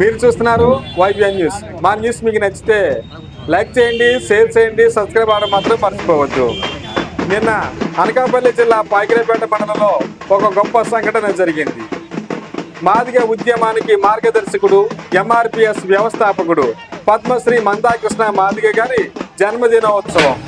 మీరు చూస్తున్నారు వైబిఎన్ న్యూస్. మా న్యూస్ మీకు నచ్చితే లైక్ చేయండి షేర్ చేయండి సబ్స్క్రైబ్ అవ్వడం మాత్రం మర్చిపోవద్దు. నిన్న అనకాపల్లి జిల్లా పాకిరేపేట మండలంలో ఒక గొప్ప సంఘటన జరిగింది. మాదిగ ఉద్యమానికి మార్గదర్శకుడు ఎంఆర్పిఎస్ వ్యవస్థాపకుడు పద్మశ్రీ మందాకృష్ణ మాదిగ గారి జన్మదినోత్సవం.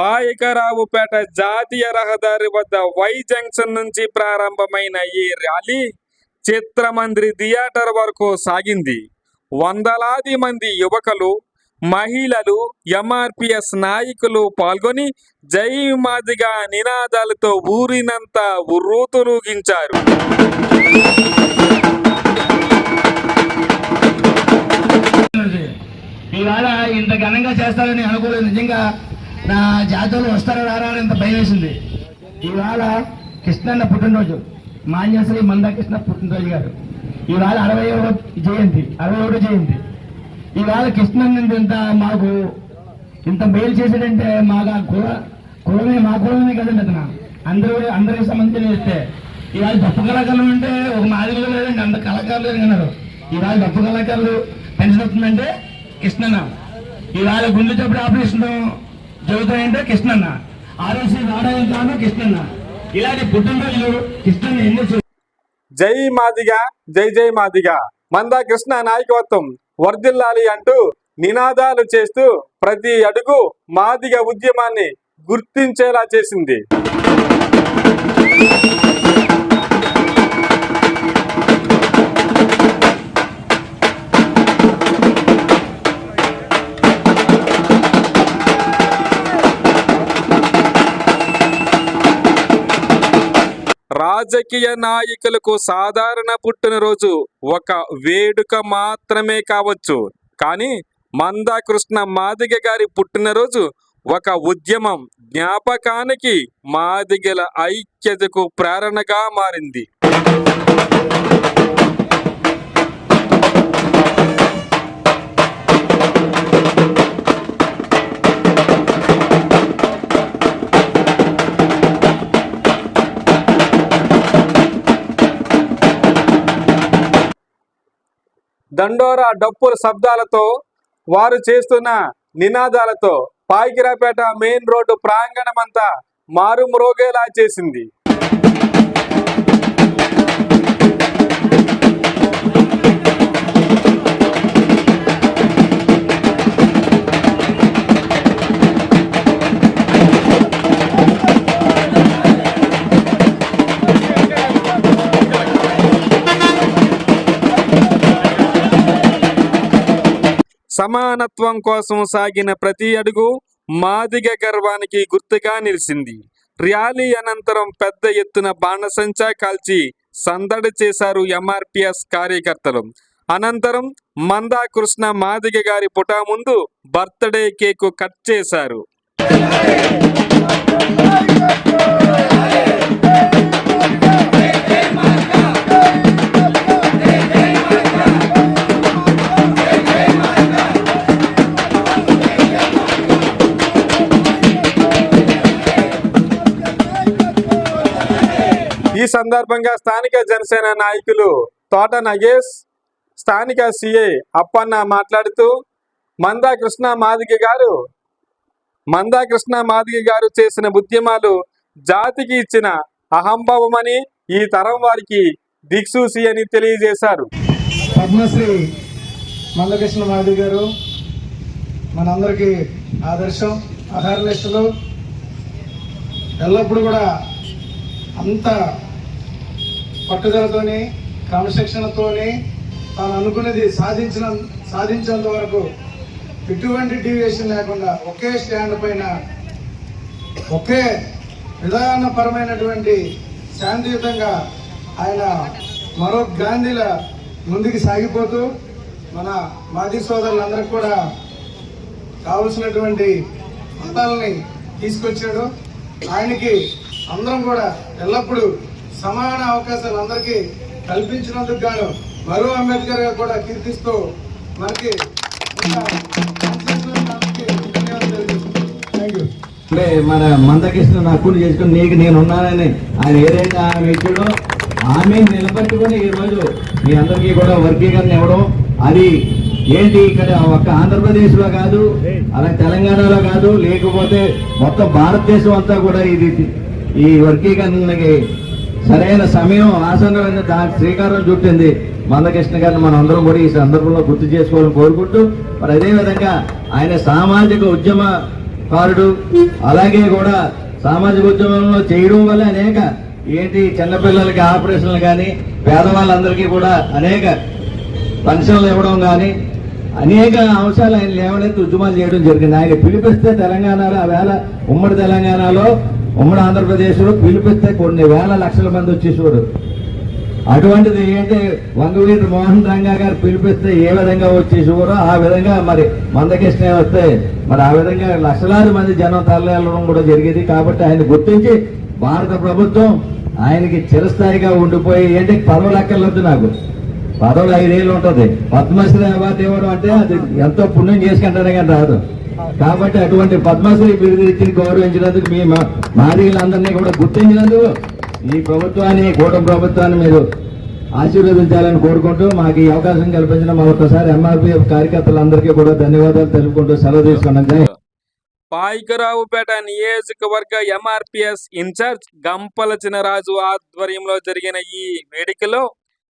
పాయకరావుపేట జాతీయ రహదారి వద్ద వై జంక్షన్ నుంచి ప్రారంభమైన ఈ ర్యాలీ చిత్రమందిరి థియేటర్ వరకు సాగింది. వందలాది మంది యువకులు మహిళలు ఎంఆర్పిఎస్ నాయకులు పాల్గొని జై మాదిగా నినాదాలతో ఊరినంతా ఉర్రూతులూగించారు ఇవాళ ఇంత ఘనంగా చేస్తారని అనుకోలేదు. నిజంగా నా జాతరలు వస్తారో రారా అని ఇంత భయం వేసింది. ఇవాళ కృష్ణన్న పుట్టినరోజు. మాన్యశ్రీ మందాకృష్ణ పుట్టినరోజు గారు. ఇవాళ అరవై జయంతి అరవై ఒకటో జయంతి. ఇవాళ కృష్ణన్న ఇంత మాకు ఇంత మేలు చేశాడంటే మాకు ఆ కుల కులమే మా కులమే కదండి అతను. అందరూ అందరికి సంబంధించిన చెప్తే ఇవాళ గొప్ప కళాకారులు అంటే ఒక మాదిరిగా లేదండి అంత కళాకారులు అన్నారు. ఇవాళ గొప్ప కళాకారులు పెన్షన్ వస్తుందంటే కృష్ణన్న. ఇవాళ గుండె చప్పుడు ఆపరేషన్ చదువుతాయి అంటే కృష్ణన్న. ఆర్ఎస్సీ రావడం కృష్ణన్న. ఇలాంటి పుట్టినరోజులు కృష్ణన్న ఎన్నో జై మాదిగ జై జై మాదిగ. మందా కృష్ణ నాయకత్వం వర్ధిల్లాలి అంటూ నినాదాలు చేస్తూ ప్రతి అడుగు మాదిగ ఉద్యమాన్ని గుర్తించేలా చేసింది. రాజకీయ నాయకులకు సాధారణ పుట్టినరోజు ఒక వేడుక మాత్రమే కావచ్చు. కానీ మందాకృష్ణ మాదిగ గారి పుట్టినరోజు ఒక ఉద్యమం జ్ఞాపకానికి మాదిగల ఐక్యతకు ప్రేరణగా మారింది. దండోరా డప్పుల శబ్దాలతో వారు చేస్తున్న నినాదాలతో పాయికిరాపేట మెయిన్ రోడ్డు ప్రాంగణమంతా మారుమ్రోగేలా చేసింది. సమానత్వం కోసం సాగిన ప్రతి అడుగు మాదిగ గర్వానికి గుర్తుగా నిలిచింది. ర్యాలీ అనంతరం పెద్ద ఎత్తున బాణసంచా కాల్చి సందడి చేశారు ఎంఆర్పిఎస్ కార్యకర్తలు. అనంతరం మందాకృష్ణ మాదిగ గారి పుటా ముందు బర్త్డే కేకు కట్ చేశారు. సందర్భంగా స్థానిక జనసేన నాయకులు తోట నగేష్ స్థానిక సిఐ అప్పన్న మాట్లాడుతూ మందా కృష్ణ మాదిగ గారు మందా కృష్ణ మాదిగ గారు చేసిన ఉద్యమాలు జాతికి ఇచ్చిన అహంభావమని ఈ తరం వారికి దిక్సూసి అని తెలియజేశారు. పద్మశ్రీ మందకృష్ణ మాధవి గారు మనందరికీ ఆదర్శం అహర్నిశలు ఎల్లప్పుడూ కూడా అంత పట్టుదలతోని క్రమశిక్షణతోని తాను అనుకున్నది సాధించిన సాధించేంత వరకు ఎటువంటి డీవియేషన్ లేకుండా ఒకే స్టాండ్ పైన ఒకే విధానపరమైనటువంటి శాంతియుతంగా ఆయన మరో గాంధీల ముందుకు సాగిపోతూ మన మాజీ సోదరులందరికీ కూడా కావలసినటువంటి మతాలని తీసుకొచ్చాడు. ఆయనకి అందరం కూడా ఎల్లప్పుడూ సమాన అవకాశాలు అందరికీ కల్పించినందుకు గాను మరో అంబేద్కర్ గారు కూడా కీర్తిస్తూ మనకి అంటే మన మందకృష్ణ హక్కులు చేసుకుని నీకు నేను ఉన్నానని ఆయన ఏదైతే ఆమె ఇచ్చాడో ఆమె నిలబెట్టుకుని ఈ రోజు మీ అందరికీ కూడా వర్గీకరణ ఇవ్వడం. అది ఏంటి ఇక్కడ ఒక్క ఆంధ్రప్రదేశ్లో కాదు అలాగే తెలంగాణలో కాదు లేకపోతే మొత్తం భారతదేశం అంతా కూడా ఇది ఈ వర్గీకరణకి సరైన సమయం ఆసన్నమైన దాని శ్రీకారం చుట్టింది మందకృష్ణ గారిని మనం అందరం కూడా ఈ సందర్భంలో గుర్తు చేసుకోవాలని కోరుకుంటూ మరి అదే విధంగా ఆయన సామాజిక ఉద్యమకారుడు అలాగే కూడా సామాజిక ఉద్యమంలో చేయడం వల్ల అనేక ఏంటి చిన్నపిల్లలకి ఆపరేషన్లు కానీ పేదవాళ్ళందరికీ కూడా అనేక పెన్షన్లు ఇవ్వడం కానీ అనేక అంశాలు ఆయన లేవనెత్తి ఉద్యమాలు చేయడం జరిగింది. ఆయన పిలిపిస్తే తెలంగాణలో ఆ వేళ ఉమ్మడి తెలంగాణలో ఉమ్మడి ఆంధ్రప్రదేశ్లో పిలిపిస్తే కొన్ని వేల లక్షల మంది వచ్చేసారు అటువంటిది ఏంటి? వంగవీటి మోహన్ రంగా గారు పిలిపిస్తే ఏ విధంగా వచ్చేసారో ఆ విధంగా మరి మందకృష్ణ వస్తే మరి ఆ విధంగా లక్షలాది మంది జనం తరలించడం కూడా జరిగేది. కాబట్టి ఆయన గుర్తించి భారత ప్రభుత్వం ఆయనకి చిరస్థాయిగా ఉండిపోయి ఏంటి? పదవులు అక్కర్లేదు నాకు. పదవులు ఐదేళ్ళు ఉంటుంది. పద్మశ్రీ అవార్డు ఇవ్వడం అంటే అది ఎంతో పుణ్యం చేసుకుంటానే కానీ రాదు. కాబట్టి అటువంటి పద్మశ్రీ బిరుదు ఇచ్చి గౌరవించినందుకు మీ మా- మాదిగలందరినీ కూడా గుర్తించినందుకు ఈ ప్రభుత్వాన్ని కూటమి ప్రభుత్వాన్ని మీరు ఆశీర్వదించాలని కోరుకుంటూ మాకు ఈ అవకాశం కల్పించిన మరొకసారి ఎంఆర్పీఎఫ్ కార్యకర్తలందరికీ కూడా ధన్యవాదాలు తెలుపుకుంటూ సెలవు తీసుకున్నాం. పాయికరావుపేట నియోజకవర్గ ఎంఆర్పిఎస్ ఇన్ఛార్జ్ గంపల చినరాజు ఆధ్వర్యంలో జరిగిన ఈ వేడుకలో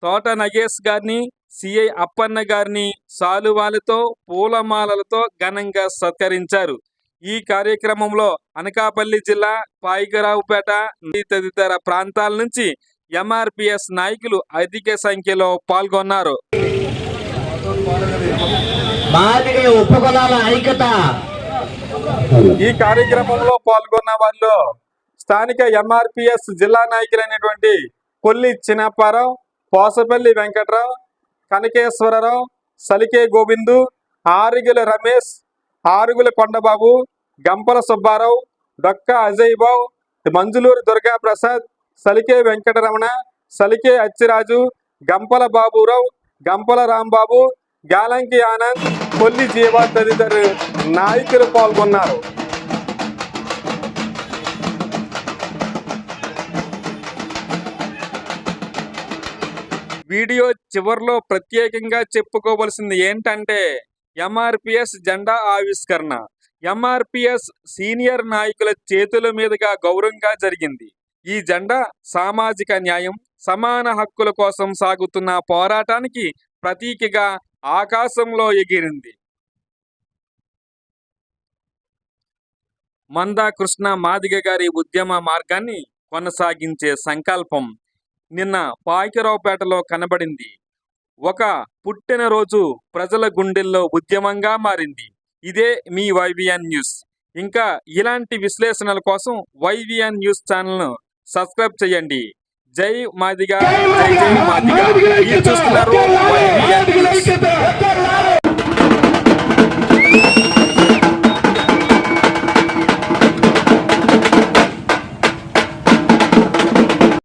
తోట నగేష్ గారిని సిఐ అప్పన్న గారిని సాలువాలతో పూలమాలలతో ఘనంగా సత్కరించారు. ఈ కార్యక్రమంలో అనకాపల్లి జిల్లా పాయికరావుపేట తదితర ప్రాంతాల నుంచి ఎంఆర్పిఎస్ నాయకులు అధిక సంఖ్యలో పాల్గొన్నారు. ఈ కార్యక్రమంలో పాల్గొన్న వాళ్ళు స్థానిక ఎంఆర్పిఎస్ జిల్లా నాయకులైనటువంటి కొల్లి చిన్నప్పారావు పోసపల్లి వెంకట్రావు కనకేశ్వరరావు సలికే గోవిందు ఆరుగుల రమేష్ ఆరుగుల కొండబాబు గంపల సుబ్బారావు డొక్క అజయ్ బాబు మంజులూరు దుర్గా ప్రసాద్ సలికే వెంకటరమణ సలికే అచ్చిరాజు గంపల బాబురావు గంపల రాంబాబు గాలంకి ఆనంద్ కొల్లి జీవా తదితర నాయకులు పాల్గొన్నారు. వీడియో చివర్లో ప్రత్యేకంగా చెప్పుకోవలసింది ఏంటంటే ఎంఆర్పిఎస్ జెండా ఆవిష్కరణ. ఎంఆర్పిఎస్ సీనియర్ నాయకుల చేతుల మీదుగా గౌరవంగా జరిగింది. ఈ జెండా సామాజిక న్యాయం సమాన హక్కుల కోసం సాగుతున్న పోరాటానికి ప్రతీకగా ఆకాశంలో ఎగిరింది. మందా కృష్ణ మాదిగ గారి ఉద్యమ మార్గాన్ని కొనసాగించే సంకల్పం నిన్న పాయకరావుపేటలో కనబడింది. ఒక పుట్టినరోజు ప్రజల గుండెల్లో ఉద్యమంగా మారింది. ఇదే మీ వైవిఎన్ న్యూస్. ఇంకా ఇలాంటి విశ్లేషణల కోసం వైవిఎన్ న్యూస్ ఛానల్ను సబ్స్క్రైబ్ చేయండి. జై మాదిగా జై జై మాదిగా. మీరు చూస్తున్నారు న్యూస్.